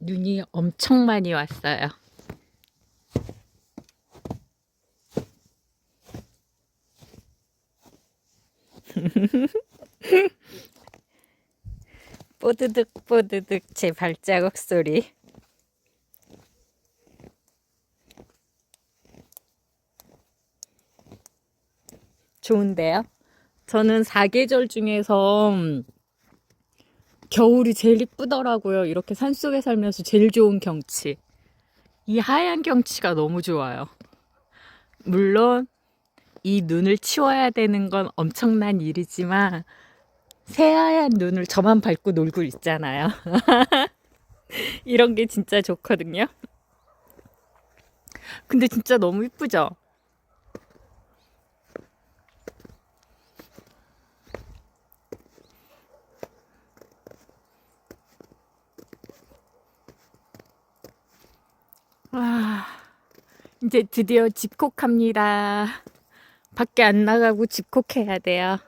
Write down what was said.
눈이 엄청 많이 왔어요. 뽀드득 뽀드득 제 발자국 소리. 좋은데요? 저는 사계절 중에서 음, 겨울이 제일 이쁘더라고요. 이렇게 산속에 살면서 제일 좋은 경치. 이 하얀 경치가 너무 좋아요. 물론 이 눈을 치워야 되는 건 엄청난 일이지만 새하얀 눈을 저만 밟고 놀고 있잖아요. 이런 게 진짜 좋거든요. 근데 진짜 너무 이쁘죠? 이제 드디어 집콕합니다. 밖에 안 나가고 집콕해야 돼요.